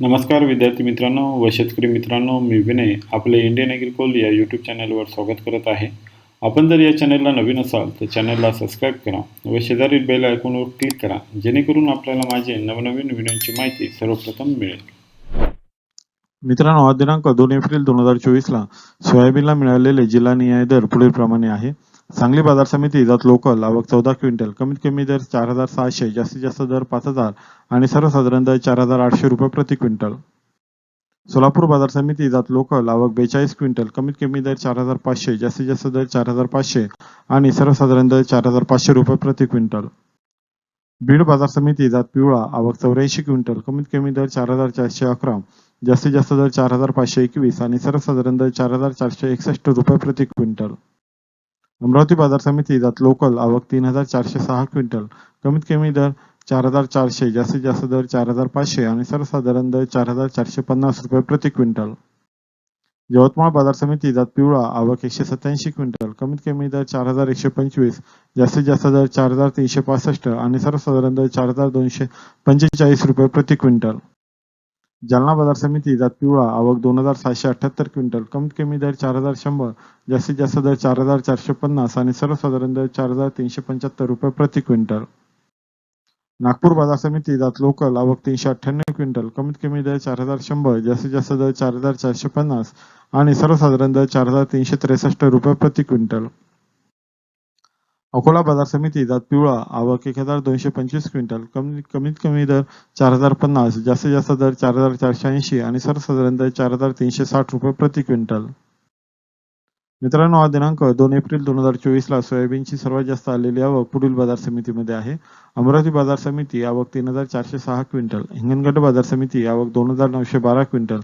नमस्कार विद्यार्थी मित्रांनो व शेतकरी मित्रांनो मी विनय आपले इंडियन ॲग्रिकोल या यूट्यूब चॅनलवर स्वागत करत आहे. आपण जर या चॅनलला नवीन असाल तर चॅनलला सबस्क्राईब करा व शेजारील बेल आयकॉनवर क्लिक करा जेणेकरून आपल्याला माझे नवनवीन व्हिडिओची माहिती सर्वप्रथम मिळेल. मित्रांनो हा दिनांक दोन एप्रिल दोन हजार चोवीस ला सोयाबीनला मिळालेले जिल्हानिहाय दर पुढील प्रमाणे आहे. सांगली बाजार समिती जात लोकल आवक चौदा क्विंटल कमीत कमी दर चार हजार सहाशे जास्तीत जास्त दर पाच हजार आणि सर्वसाधारण दर चार हजार आठशे रुपये प्रति क्विंटल. सोलापूर बाजार समिती जात लोकल आवक बेचाळीस क्विंटल कमीत कमी दर चार हजार पाचशे जास्तीत जास्त दर चार हजार पाचशे आणि सर्वसाधारण दर चार हजार पाचशे रुपये प्रति क्विंटल. बीड बाजार समिती जात पिवळा आवक चौऱ्याऐंशी क्विंटल कमीत कमी दर चार हजार चारशे अकरा जास्तीत जास्त दर चार हजार पाचशे एकवीस आणि सर्वसाधारण दर चार हजार चारशे एकसष्ट रुपये प्रति क्विंटल. अमरावती बाजार समिती जात लोकल आवक तीन हजार चारशे सहा क्विंटल. कमीत कमी दर चार हजार चारशे जास्तीत जास्त दर चार हजार पाचशे आणि सर्वसाधारण दर चार हजार चारशे पन्नास रुपये प्रति क्विंटल. यवतमाळ बाजार समिती जात पिवळा आवक एकशे सत्याऐंशी क्विंटल. कमीत कमी दर चार हजार एकशे पंचवीस जास्तीत जास्त दर चार हजार तीनशे पासष्ट आणि सर्वसाधारण दर चार हजार दोनशे पंचेचाळीस रुपये प्रति क्विंटल. जालना बाजार समिती जात पिवळा आवक दोन हजार सहाशे अठ्याहत्तर क्विंटल कमीत कमी दर चार हजार शंभर जास्तीत जास्त दर चार हजार चारशे पन्नास आणि सर्वसाधारण दर चार हजार तीनशे पंच्याहत्तर रुपये प्रति क्विंटल. नागपूर बाजार समिती जात लोकल आवक तीनशे अठ्ठ्याण्णव क्विंटल कमीत कमी दर चार हजार शंभर जास्तीत जास्त दर चार हजार चारशे पन्नास आणि सर्वसाधारण दर चार हजार तीनशे त्रेसष्ट रुपये प्रति क्विंटल. अकोला बाजार समिती जात पिवळा आवक एक हजार दोनशे पंचवीस क्विंटल. कमी कमीत कमी दर चार हजार पन्नास जास्तीत जास्त दर चार हजार चारशे ऐंशी आणि सर्वसाधारण दर चार हजार तीनशे साठ रुपये प्रति क्विंटल. मित्रांनो हा दिनांक दोन एप्रिल दोन हजार चोवीस ला सोयाबीनची सर्वात जास्त आलेली आवक पुढील बाजार समितीमध्ये आहे. अमरावती बाजार समिती आवक तीन हजार चारशे सहा क्विंटल. हिंगणघाट बाजार समिती आवक दोन हजार नऊशे बारा क्विंटल.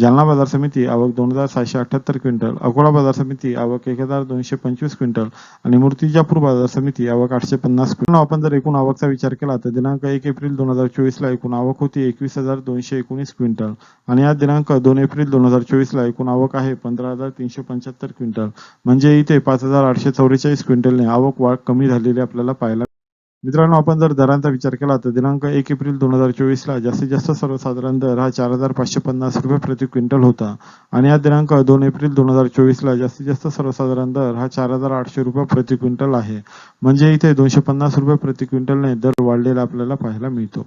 जालना बाजार समिती आवक दोन हजार सहाशे अठ्याहत्तर क्विंटल. अकोला बाजार समिती आवक एक हजार दोनशे पंचवीस क्विंटल. आणि मूर्तिजापूर बाजार समिती आवक आठशे पन्नास क्विंटल. आपण जर एकूण आवकचा विचार केला तर दिनांक एक एप्रिल दोन हजार चोवीस ला एकूण आवक होती एकवीस हजार दोनशे एकोणीस क्विंटल. आणि या दिनांक दोन एप्रिल दोन हजार चोवीस ला एकूण आवक आहे पंधरा हजार तीनशे पंच्याहत्तर क्विंटल. म्हणजे इथे पाच हजार आठशे चौवेचाळीस क्विंटलने आवक वाढ कमी झालेली आपल्याला पाहायला मित्रांनो आपण जर दरांचा विचार केला तर दिनांक एक एप्रिल दोन हजार चोवीस ला जास्तीत जास्त सर्वसाधारण दर हा चार हजार पाचशे पन्नास रुपये प्रति क्विंटल होता. आणि या दिनांक दोन एप्रिल दोन हजार चोवीस ला जास्तीत जास्त सर्वसाधारण दर हा चार हजार आठशे रुपये प्रति क्विंटल आहे. म्हणजे इथे दोनशे पन्नास रुपये प्रति क्विंटलने दर वाढलेला आपल्याला पाहायला मिळतो.